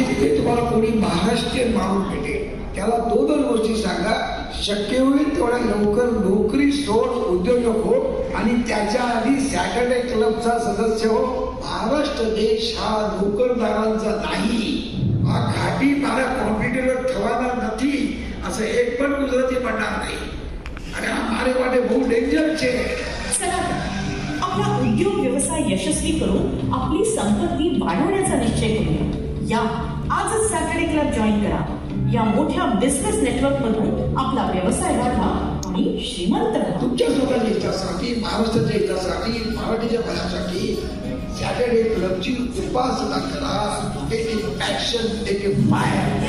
तिथे तुम्हाला कोणी महाराष्ट्रीयन माणूस भेटेल त्याला दोन दोन गोष्टी सांगा. शक्य होईल तेवढ्या लवकर नोकरी सोड उद्योजक हो आणि त्याच्या आधी सॅटरडे क्लबचा सदस्य हो. महाराष्ट्र देश हा नोकरदारांचा नाही. हा घाटी मला कॉम्प्युटरवर ठेवायला नाही असं एक पण गुजराती म्हणणार नाही. आणि आम्हाला वाटे बहुत डेंजरचे उद्योग व्यवसाय यशस्वी करून आपली संपत्ती वाढवण्याचा निश्चय करूया. या आजच सॅटर्डे क्लब जॉईन करा. या मोठ्या बिझनेस नेटवर्क मधून आपला व्यवसाय वाढवा आणि श्रीमंत तुमच्या लोकांच्या हितासाठी महाराष्ट्राच्या हितासाठी मराठीच्या भल्यासाठी सॅटर्डे क्लबची उपासना करा. Take action take fire